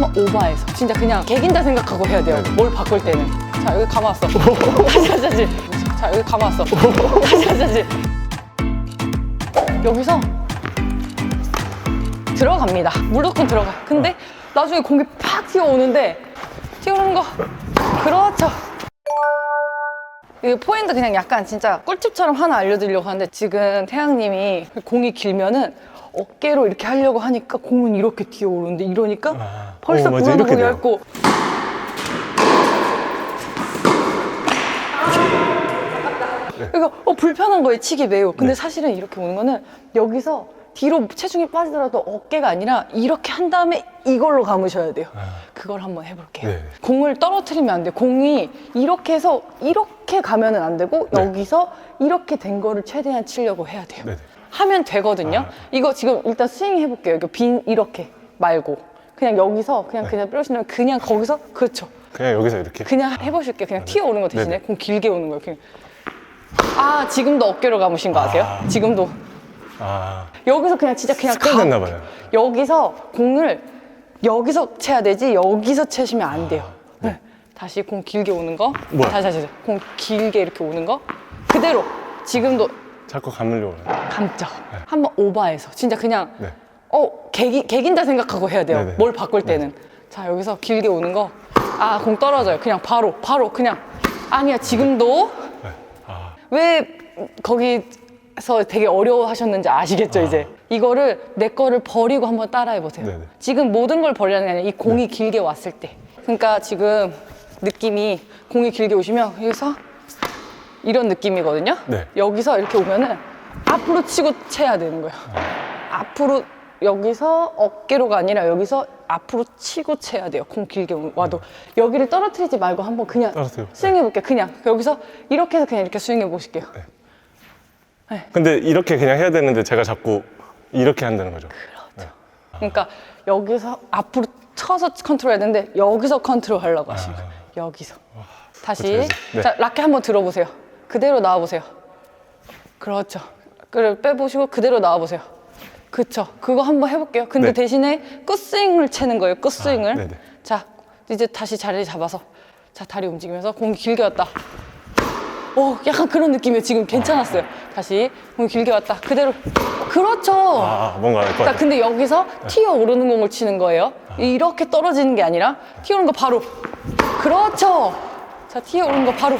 한번 오버해서 진짜 그냥 개긴다 생각하고 해야 돼요. 네. 뭘 바꿀 때는. 자 여기 감았어. 다시 다시. 자 여기 감았어. 다시 다시. 여기서 들어갑니다. 무조건 들어가. 근데 나중에 공기 팍 튀어오는데 튀어오는 거 그렇죠. 이 포인트 그냥 약간 진짜 꿀팁처럼 하나 알려드리려고 하는데 지금 태양님이 공이 길면은 어깨로 이렇게 하려고 하니까 공은 이렇게 튀어오르는데 이러니까 아. 벌써 어, 맞아. 공하고 이렇게 돼요. 얇고 그러니까 어, 불편한 거예요 치기 매우 근데 네. 사실은 이렇게 오는 거는 여기서 뒤로 체중이 빠지더라도 어깨가 아니라 이렇게 한 다음에 이걸로 감으셔야 돼요 그걸 한번 해볼게요 아. 네. 공을 떨어뜨리면 안 돼요 공이 이렇게 해서 이렇게 가면은 안 되고 네. 여기서 이렇게 된 거를 최대한 치려고 해야 돼요 네네. 하면 되거든요 아. 이거 지금 일단 스윙 해볼게요 이거 빈 이렇게 말고 그냥 여기서 그냥 네. 그냥 뾰신하면 그냥 거기서 그렇죠 그냥 여기서 이렇게. 그냥 해보실게요. 그냥 튀어 오는 거 대신에 아, 네네. 공 길게 오는 거예요. 그냥. 아 지금도 어깨로 감으신 거 아세요? 아. 지금도 아, 여기서 그냥 진짜 그냥 습관 됐나 가- 봐요. 여기서 공을 여기서 채야 되지 여기서 채시면 안 돼요. 네. 다시 공 길게 오는 거. 뭐야? 다시 다시 다시. 공 길게 이렇게 오는 거. 그대로 지금도 자꾸 감으려고 해요. 감죠. 한번 오버해서 진짜 그냥 네. 어 개기, 개긴다 생각하고 해야 돼요. 네네. 뭘 바꿀 때는. 자 여기서 길게 오는 거. 아 공 떨어져요. 그냥 바로 바로 그냥 아니야 지금도 네. 아, 왜 거기서 되게 어려워하셨는지 아시겠죠 이제 이거를 내 거를 버리고 한번 따라해 보세요. 네네. 지금 모든 걸 버리라는 게 아니라 이 공이 길게 왔을 때. 그러니까 지금 느낌이 공이 길게 오시면 여기서 이런 느낌이거든요. 네. 여기서 이렇게 오면은 앞으로 치고 채야 되는 거예요. 앞으로 여기서 어깨로가 아니라 여기서 앞으로 치고 채야 돼요. 공 길게 와도 여기를 떨어뜨리지 말고 한번 그냥 떨어뜨려. 스윙해 볼게요. 그냥 여기서 이렇게 해서 그냥 이렇게 스윙해 보실게요. 근데 이렇게 그냥 해야 되는데 제가 자꾸 이렇게 한다는 거죠. 그러니까 여기서 앞으로 쳐서 컨트롤 해야 되는데 여기서 컨트롤 하려고 하시는 거예요. 여기서. 다시. 고쳐야지. 네. 자, 라켓 한번 들어보세요. 그대로 나와보세요. 그렇죠. 그래, 빼보시고 그대로 나와보세요. 그쵸. 그거 한번 해볼게요. 근데 네. 대신에 끝스윙을 채는 거예요. 끝스윙을. 아, 네네. 자, 이제 다시 자리 잡아서. 자, 다리 움직이면서 공 길게 왔다. 오, 약간 그런 느낌이에요. 지금 괜찮았어요. 다시 공 길게 왔다. 그대로. 그렇죠. 아, 뭔가 알것 자, 같아요. 근데 여기서 튀어 오르는 공을 치는 거예요. 이렇게 떨어지는 게 아니라 튀어 오는 거 바로. 그렇죠. 자, 튀어 오르는 거 바로.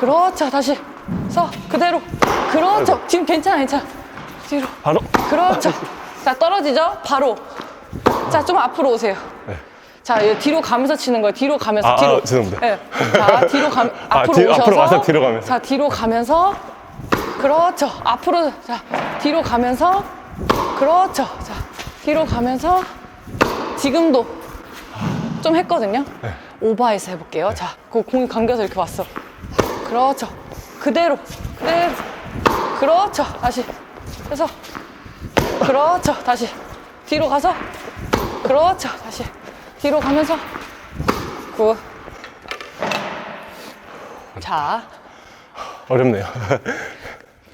그렇죠. 다시 서 그대로. 그렇죠. 지금 괜찮아, 괜찮아. 뒤로. 바로. 그렇죠. 자, 떨어지죠? 바로. 자, 좀 앞으로 오세요. 네. 자, 뒤로 가면서 치는 거예요. 뒤로 가면서 아, 뒤로. 아, 죄송합니다. 네. 자, 뒤로 가 아, 앞으로 뒤- 오셔서. 앞으로 와서 뒤로 가면서. 자, 뒤로 가면서. 그렇죠. 앞으로 자, 뒤로 가면서. 그렇죠. 자, 뒤로 가면서. 지금도 좀 했거든요. 네. 오버해서 해볼게요. 자, 그 공이 감겨서 이렇게 왔어. 그렇죠. 그대로. 그대로. 그렇죠. 다시. 해서. 그렇죠. 다시. 뒤로 가서. 그렇죠. 다시. 뒤로 가면서. 굿. 자. 어렵네요.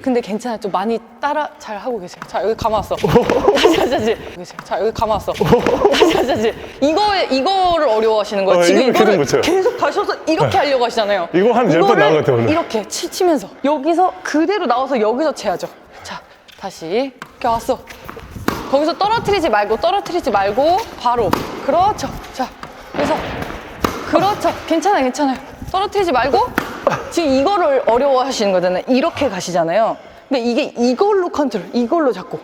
근데 괜찮아요. 좀 많이 따라 잘 하고 계세요. 자, 여기 감았어. 다시, 다시, 다시. 계세요. 자, 여기 감았어. 다시, 다시, 다시. 이거, 이거를 어려워하시는 거예요. 어, 지금 이걸 계속 이거를. 계속 가셔서 이렇게 하려고 하시잖아요. 이거 한열번 이거를 나온 것 같아요, 오늘. 이렇게 치, 치면서. 여기서 그대로 나와서 여기서 채야죠. 자, 다시. 이렇게 왔어. 거기서 떨어뜨리지 말고, 떨어뜨리지 말고, 바로. 그렇죠. 자, 그래서. 그렇죠. 괜찮아요, 괜찮아요. 떨어뜨리지 말고, 지금 이거를 어려워 하시는 거잖아요. 이렇게 가시잖아요. 근데 이게 이걸로 컨트롤, 이걸로 잡고.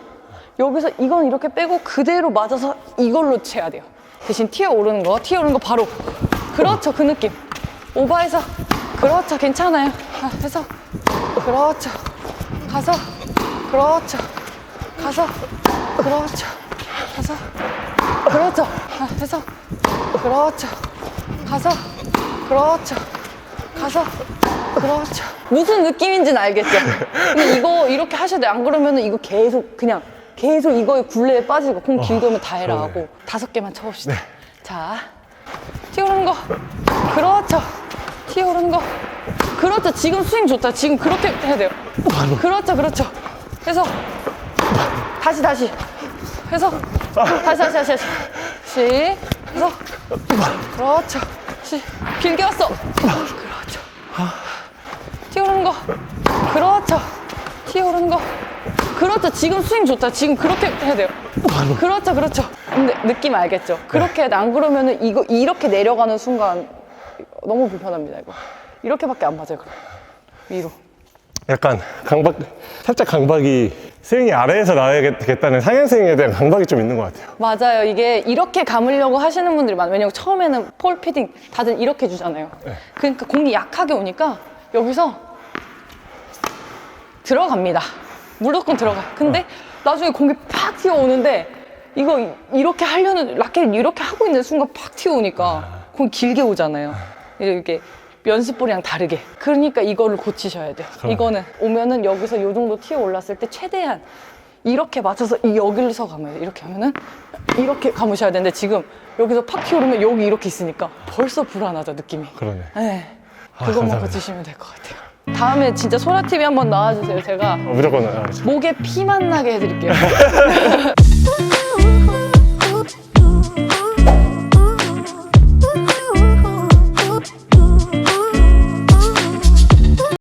여기서 이건 이렇게 빼고 그대로 맞아서 이걸로 채야 돼요. 대신 튀어 오르는 거, 튀어 오르는 거 바로. 그렇죠, 그 느낌. 오버해서. 그렇죠, 괜찮아요. 아, 해서. 그렇죠. 가서. 그렇죠. 가서. 그렇죠. 가서. 그렇죠. 아, 해서. 그렇죠. 가서. 그렇죠. 가서. 그렇죠. 무슨 느낌인지는 알겠죠? 근데 이거 이렇게 하셔야 돼요. 안 그러면은 이거 계속 그냥 계속 이거에 굴레에 빠지고 공 길게 오면 다 해라. 하고 다섯 개만 쳐봅시다. 자, 튀어오르는 거. 그렇죠. 튀어오르는 거. 그렇죠. 지금 스윙 좋다. 지금 그렇게 해야 돼요. 그렇죠. 그렇죠. 해서 다시 다시 해서 다시 다시 다시 다시 다시 그래서 그렇죠. 시, 길게 왔어. 그렇죠. 거. 그렇죠. 튀어오르는 거. 그렇죠. 지금 스윙 좋다. 지금 그렇게 해야 돼요. 그렇죠. 그렇죠. 근데 느낌 알겠죠? 그렇게 해야 돼. 안 그러면은 이거 이렇게 내려가는 순간 너무 불편합니다. 이거. 이렇게밖에 안 맞아요. 그럼. 위로. 약간 강박, 살짝 강박이 스윙이 아래에서 나야겠다는 상향 스윙에 대한 강박이 좀 있는 것 같아요. 맞아요. 이게 이렇게 감으려고 하시는 분들이 많아요. 왜냐면 처음에는 폴 피딩 다들 이렇게 주잖아요. 그러니까 공이 약하게 오니까 여기서 들어갑니다. 무조건 들어가. 근데 나중에 공이 팍 튀어오는데 이거 이- 이렇게 하려는 라켓 이렇게 하고 있는 순간 팍 튀어오니까 공이 길게 오잖아요. 이렇게 연습볼이랑 다르게. 그러니까 이거를 고치셔야 돼요. 이거는 오면은 여기서 요 정도 튀어 올랐을 때 최대한 이렇게 맞춰서 이 여기서 감아야 돼요. 이렇게 하면은 이렇게 감으셔야 되는데 지금 여기서 팍 튀어오르면 여기 이렇게 있으니까 벌써 불안하죠, 느낌이. 그러네. 네. 아, 그것만 감사합니다. 고치시면 될 것 같아요. 다음에 진짜 소라TV 한번 나와주세요. 제가 어, 무조건 나가죠. 목에 피만 나게 해드릴게요.